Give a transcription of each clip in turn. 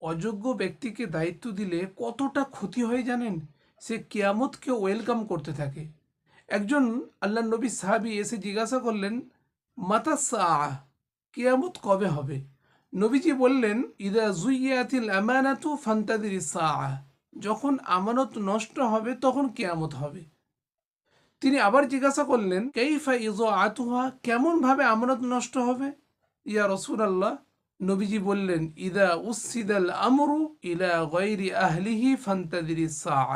অযোগ্য ব্যক্তিকে দায়িত্ব দিলে কতটা ক্ষতি হয় জানেন? সে কেয়ামতকে ওয়েলকাম করতে থাকে। একজন আল্লাহ নবী সাহাবি এসে জিজ্ঞাসা করলেন, মাতা সাহ কেয়ামত কবে হবে? নবীজি বললেন, ইদা জুইয়াতিল আমানাতু ফান্তাদির সাহ যখন আমানত নষ্ট হবে তখন কেয়ামত হবে। তিনি আবার জিজ্ঞাসা করলেন, কেইফা ইজো আতুহা কেমনভাবে আমানত নষ্ট হবে? ইয়া রসুল আল্লাহ নবীজি বললেন, ইদা উসিদাল আমরু ইলা গৈরি আহলিহি ফান্তাদিরি সাহ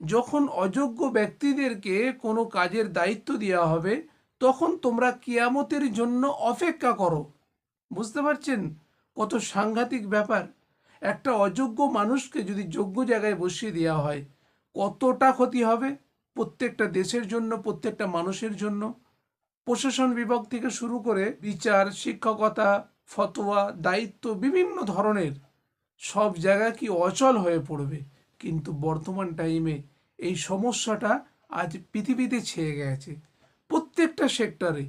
যখন অযোগ্য ব্যক্তিদেরকে কোনো কাজের দায়িত্ব দেওয়া হবে, তখন তোমরা কিয়ামতের জন্য অপেক্ষা করো। বুঝতে পারছেন? কত সাংঘাতিক ব্যাপার। একটা অযোগ্য মানুষকে যদি যোগ্য জায়গায় বসিয়ে দেওয়া হয়, কতটা ক্ষতি হবে? প্রত্যেকটা দেশের জন্য, প্রত্যেকটা মানুষের জন্য। প্রশাসন বিভাগ থেকে শুরু করে বিচার, শিক্ষকতা ফতোয়া, দায়িত্ব বিভিন্ন ধরনের সব জায়গা কি অচল হয়ে পড়বে। কিন্তু বর্তমান টাইমে এই সমস্যাটা আজ পৃথিবীতে ছেয়ে গেছে। প্রত্যেকটা সেক্টরে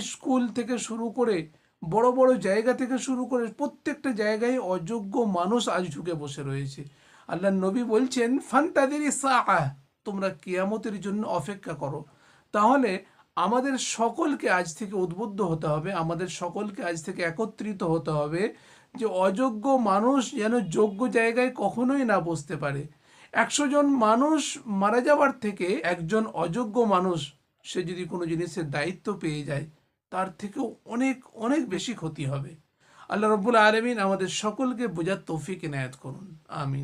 স্কুল থেকে শুরু করে বড় বড় জায়গা থেকে শুরু করে প্রত্যেকটা জায়গায় অযোগ্য মানুষ আজ ঢুকে বসে রয়েছে। আল্লাহ নবী বলছেন, ফান্তাদের সাহ তোমরা কিয়ামতের জন্য অপেক্ষা করো। তাহলে আমাদের সকলকে আজ থেকে উদ্বুদ্ধ হতে হবে, আমাদের সকলকে আজ থেকে একত্রিত হতে হবে যে অযোগ্য মানুষ যেন যোগ্য জায়গায় কখনোই না বসতে পারে। একশো জন মানুষ মারা যাওয়ার থেকে একজন অযোগ্য মানুষ, সে যদি কোনো জিনিসের দায়িত্ব পেয়ে যায়, তার থেকেও অনেক অনেক বেশি ক্ষতি হবে। আল্লাহ রব্বুল আলমিন আমাদের সকলকে বোঝার তৌফিক এনায়াত করুন। আমিন।